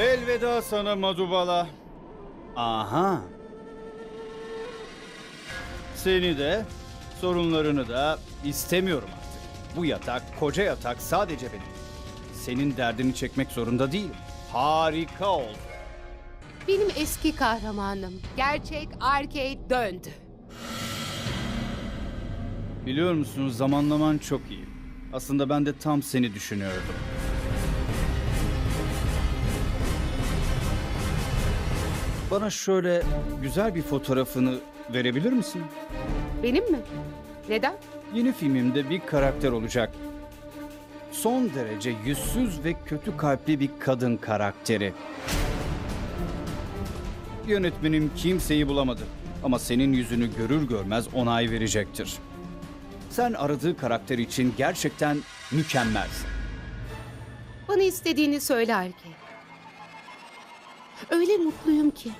Elveda sana Madubala. Aha. Seni de, sorunlarını da istemiyorum artık. Bu yatak, koca yatak sadece benim. Senin derdini çekmek zorunda değilim. Harika oldu. Benim eski kahramanım. Gerçek arcade döndü. Biliyor musun zamanlaman çok iyi. Aslında ben de tam seni düşünüyordum. Bana şöyle güzel bir fotoğrafını verebilir misin? Benim mi? Neden? Yeni filmimde bir karakter olacak. Son derece yüzsüz ve kötü kalpli bir kadın karakteri. Yönetmenim kimseyi bulamadı. Ama senin yüzünü görür görmez onay verecektir. Sen aradığı karakter için gerçekten mükemmelsin. Bana istediğini söyle arcade. Öyle mutluyum ki.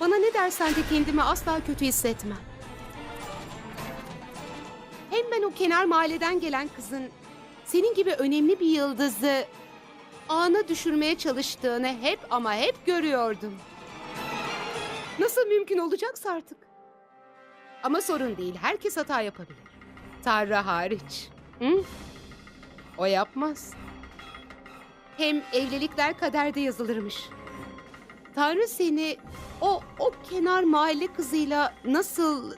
Bana ne dersen de kendimi asla kötü hissetmem. Hem ben o kenar mahalleden gelen kızın senin gibi önemli bir yıldızı ana düşürmeye çalıştığını hep ama hep görüyordum. Nasıl mümkün olacaksa artık. Ama sorun değil, herkes hata yapabilir. Tanrı hariç. Hı? O yapmaz. Hem evlilikler kaderde yazılırmış. Tanrı seni o o kenar mahalle kızıyla nasıl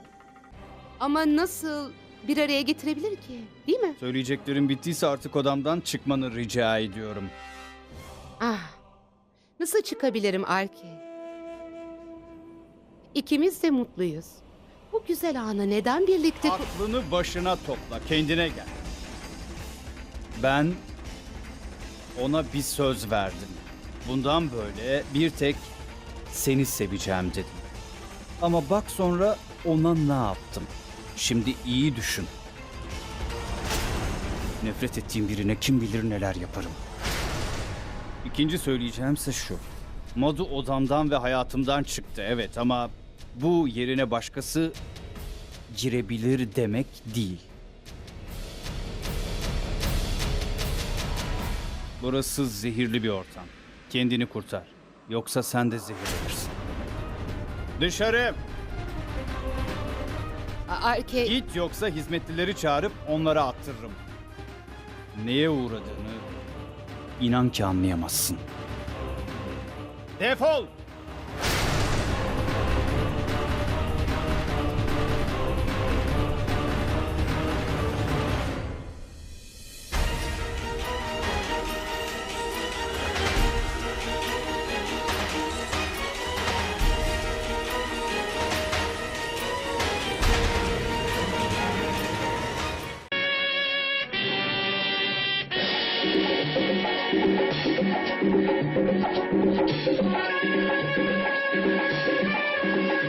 ama nasıl bir araya getirebilir ki? Değil mi? Söyleyeceklerim bittiyse artık odamdan çıkmanı rica ediyorum. Ah. Nasıl çıkabilirim Arki? İkimiz de mutluyuz. Bu güzel anı neden birlikte... Aklını başına topla, kendine gel. Ben ona bir söz verdim. Bundan böyle bir tek seni seveceğim dedim. Ama bak sonra ona ne yaptım. Şimdi iyi düşün. Nefret ettiğim birine kim bilir neler yaparım. İkinci söyleyeceğimse şu. Madu odamdan ve hayatımdan çıktı evet ama bu yerine başkası girebilir demek değil. Burası zehirli bir ortam. Kendini kurtar. Yoksa sen de zehirlenirsin. Dışarı! Arki... Git yoksa hizmetlileri çağırıp onlara attırırım. Neye uğradığını inan ki anlayamazsın. Defol!「そろーりそろり」「そろりそろり」